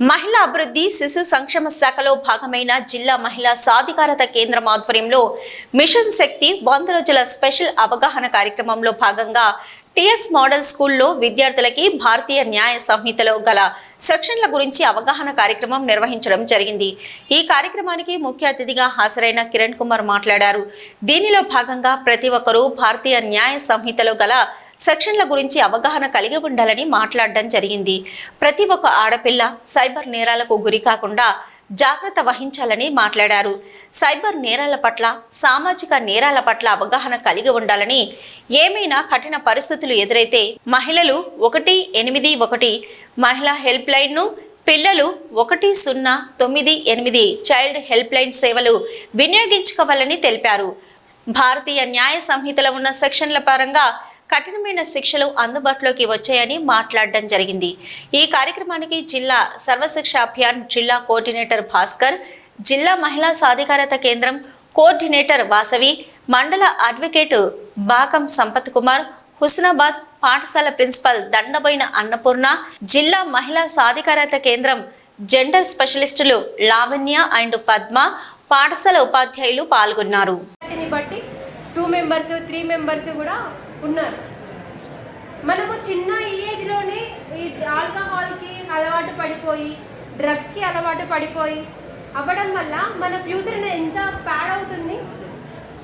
మహిళా అభివృద్ధి శిశు సంక్షేమ శాఖలో భాగమైన జిల్లా మహిళా సాధికారత కేంద్రం ఆధ్వర్యంలో మిషన్ శక్తి వంద రోజుల స్పెషల్ అవగాహన కార్యక్రమంలో భాగంగా టిఎస్ మోడల్ స్కూల్లో విద్యార్థులకి భారతీయ న్యాయ సంహితలో గల సెక్షన్ల గురించి అవగాహన కార్యక్రమం నిర్వహించడం జరిగింది. ఈ కార్యక్రమానికి ముఖ్య అతిథిగా హాజరైన కిరణ్ కుమార్ మాట్లాడారు. దీనిలో భాగంగా ప్రతి ఒక్కరూ భారతీయ న్యాయ సంహితలో గల సెక్షన్ల గురించి అవగాహన కలిగి ఉండాలని మాట్లాడడం జరిగింది. ప్రతి ఒక్క ఆడపిల్ల సైబర్ నేరాలకు గురి కాకుండా జాగ్రత్త వహించాలని మాట్లాడారు. సైబర్ నేరాల పట్ల సామాజిక నేరాల పట్ల అవగాహన కలిగి ఉండాలని ఏమైనా కఠిన పరిస్థితులు ఎదురైతే మహిళలు ఒకటి ఎనిమిది ఒకటి మహిళా హెల్ప్ లైన్ను పిల్లలు ఒకటి సున్నా తొమ్మిది ఎనిమిది చైల్డ్ హెల్ప్ లైన్ సేవలు వినియోగించుకోవాలని తెలిపారు. భారతీయ న్యాయ సంహితలో ఉన్న సెక్షన్ల పరంగా కఠినమైన శిక్షలు అందుబాటులోకి వచ్చాయని మాట్లాడడం జరిగింది. ఈ కార్యక్రమానికి జిల్లా సర్వశిక్ష అభియాన్ జిల్లా కోఆర్డినేటర్ భాస్కర్ జిల్లా మహిళా సాధికారత కేంద్రం కోఆర్డినేటర్ వాసవి మండల అడ్వకేట్ బాకం సంపత్ కుమార్ హుస్నాబాద్ పాఠశాల ప్రిన్సిపల్ దండబోయిన అన్నపూర్ణ జిల్లా మహిళా సాధికారత కేంద్రం జెండర్ స్పెషలిస్టులు లావణ్య అండ్ పద్మ పాఠశాల ఉపాధ్యాయులు పాల్గొన్నారు. బట్టి టూ మెంబర్స్ త్రీ మెంబర్స్ కూడా ఉన్నారు. మనము చిన్న ఏజ్లోనే ఈ ఆల్కహాల్కి అలవాటు పడిపోయి డ్రగ్స్కి అలవాటు పడిపోయి అవ్వడం వల్ల మన ఫ్యూచర్ ఎంత ప్యాడ్ అవుతుంది?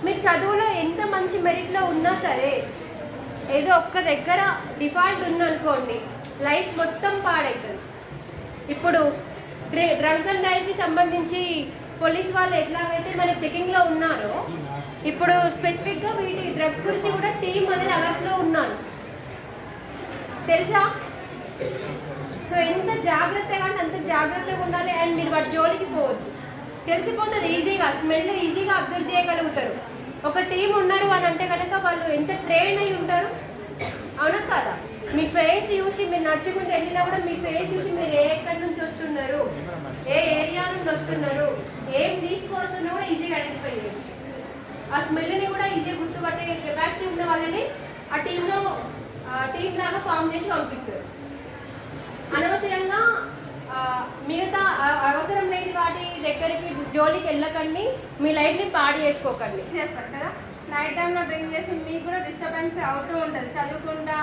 మీరు చదువులో ఎంత మంచి మెరిట్లో ఉన్నా సరే ఏదో ఒక్క దగ్గర డిఫాల్ట్ ఉందనుకోండి లైఫ్ మొత్తం పాడవుతుంది ఇప్పుడు డ్రంక్ అండ్ డ్రైవ్కి సంబంధించి పోలీస్ వాళ్ళు ఎట్లాగైతే మన చెకింగ్లో ఉన్నారో ఇప్పుడు స్పెసిఫిక్గా వీటి డ్రగ్స్ గురించి కూడా టీం అనేది అలర్ట్లో ఉన్నారు. తెలుసా? సో ఎంత జాగ్రత్తగా అంటే అంత జాగ్రత్తగా ఉండాలి అండ్ మీరు వాటి జోలికి పోవద్దు. తెలిసిపోతుంది ఈజీగా స్మెల్ ఈజీగా అబ్జర్వ్ చేయగలుగుతారు. ఒక టీం ఉన్నారు అని అంటే కనుక వాళ్ళు ఎంత ట్రైన్ అయి ఉంటారు? అవునా కాదా? మీ ఫేస్ చూసి మీరు నడుచుకుంటూ వెళ్ళినా కూడా మీ ఫేస్ చూసి మీరు ఏ ఎక్కడి నుంచి వస్తున్నారు? ఏ ఏరియా నుండి వస్తున్నారు? ఏం తీసుకోవాల్సిన కూడా ఈజీగా ఐడెంటిఫై చేయొచ్చు. ఆ స్మెల్ని కూడా ఈజీగా గుర్తుపట్టే కెపాసిటీ ఉన్న వాళ్ళని ఆ టీంలో టీం లాగా ఫామ్ చేసి పంపిస్తారు. అనవసరంగా మిగతా అవసరం లేని వాటి దగ్గరికి జోలికి వెళ్ళకండి మీ లైఫ్ని పాడు చేసుకోకండి. చేస్తారు కదా నైట్ టైంలో డ్రింక్ చేసి మీకు కూడా డిస్టర్బెన్స్ అవుతూ ఉంటుంది. చదువుకుంటా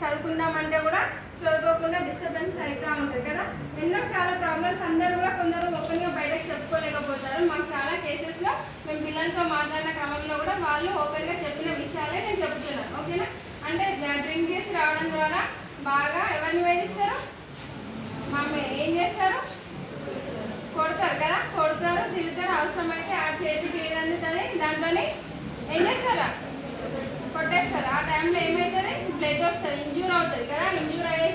చదువుకుందామంటే కూడా చదువుకోకుండా డిస్టర్బెన్స్ అవుతూ ఉంటుంది కదా. ఎన్నో చాలా ప్రాబ్లమ్స్ అందరూ కూడా కొందరు ఓపెన్గా బయటకు చెప్పుకోలేకపోతారు మాకు చాలా కేసెస్లో మేము పిల్లలతో మాట్లాడిన క్రమంలో కూడా వాళ్ళు ఓపెన్గా చెప్పిన విషయాలే నేను చెప్తున్నాను. ఓకేనా? అంటే డ్రింక్ చేసి రావడం ద్వారా బాగా ఎవరిని వేధిస్తారు మమ్మీ ఏం చేస్తారు? కొడతారు కదా? కొడతారు తిడతారు. అవసరమైతే ఆ చేతికి ఏది దాంతోని ఏం చేస్తారా? కొట్టేస్తారు? ఆ టైంలో ఏమవుతుంది బ్లడ్ వస్తుంది. ఇంజూర్ అవుతుంది కదా? ఇంజూర్ అయ్యే